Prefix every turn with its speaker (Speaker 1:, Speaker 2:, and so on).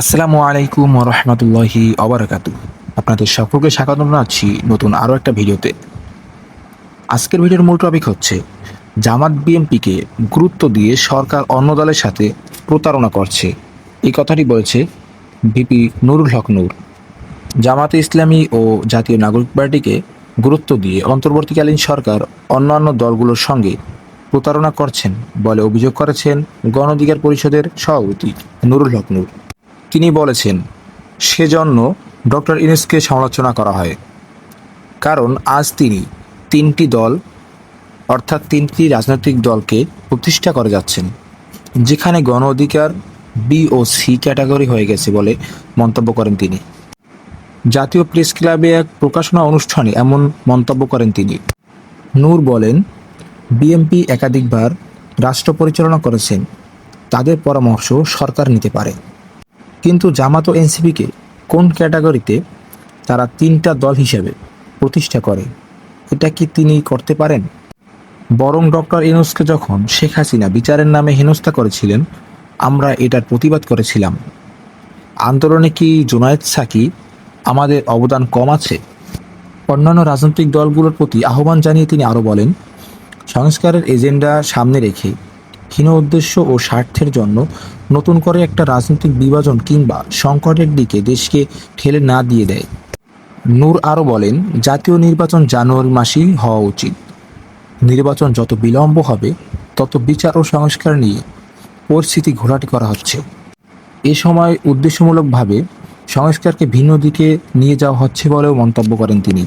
Speaker 1: আসসালামু আলাইকুম রহমতুল্লাহি অবরাকাতু আপনাদের সকলকে স্বাগত জানাচ্ছি নতুন আরও একটা ভিডিওতে। আজকের ভিডিওর মূল টপিক হচ্ছে, জামাত বিএমপিকে গুরুত্ব দিয়ে সরকার অন্য দলের সাথে প্রতারণা করছে। এই কথাটি বলেছে ভিপি নুরুল হক নূর। জামাতে ইসলামী ও জাতীয় নাগরিক পার্টিকে গুরুত্ব দিয়ে অন্তর্বর্তীকালীন সরকার অন্যান্য দলগুলোর সঙ্গে প্রতারণা করছেন বলে অভিযোগ করেছেন গণ অধিকার পরিষদের সভাপতি নুরুল হক নূর। তিনি বলেছেন, সেজন্য ডক্টর ইউনুসকে সমালোচনা করা হয়। কারণ আজ তিনি তিনটি দল, অর্থাৎ তিনটি রাজনৈতিক দলকে প্রতিষ্ঠা করে যাচ্ছেন, যেখানে গণ অধিকার বি ও সি ক্যাটাগরি হয়ে গেছে বলে মন্তব্য করেন তিনি। জাতীয় প্রেস ক্লাবে এক প্রকাশনা অনুষ্ঠানে এমন মন্তব্য করেন তিনি। নূর বলেন, বিএমপি একাধিকবার রাষ্ট্র পরিচালনা করেছেন, তাদের পরামর্শ সরকার নিতে পারে। কিন্তু জামাত ও এনসিপিকে কোন ক্যাটাগরিতে তারা তিনটা দল হিসেবে প্রতিষ্ঠা করে, এটা কি তিনি করতে পারেন? বরং ডক্টর ইনুসকে যখন শেখ হাসিনা বিচারের নামে হেনস্থা করেছিলেন, আমরা এটার প্রতিবাদ করেছিলাম। আন্দোলনে কি জোনায়েদ সাকি আমাদের অবদান কম আছে? অন্যান্য রাজনৈতিক দলগুলোর প্রতি আহ্বান জানিয়ে তিনি আরও বলেন, সংস্কারের এজেন্ডা সামনে রেখে হীন উদ্দেশ্য ও স্বার্থের জন্য নতুন করে একটা রাজনৈতিক বিভাজন কিংবা সংকটের দিকে দেশকে ঠেলে না দিয়ে দেয়। নূর আরও বলেন, জাতীয় নির্বাচন জানুয়ারি মাসেই হওয়া উচিত। নির্বাচন যত বিলম্ব হবে, তত বিচার ও সংস্কার নিয়ে পরিস্থিতি ঘোলাটি করা হচ্ছে। এ সময় উদ্দেশ্যমূলকভাবে সংস্কারকে ভিন্ন দিকে নিয়ে যাওয়া হচ্ছে বলেও মন্তব্য করেন তিনি।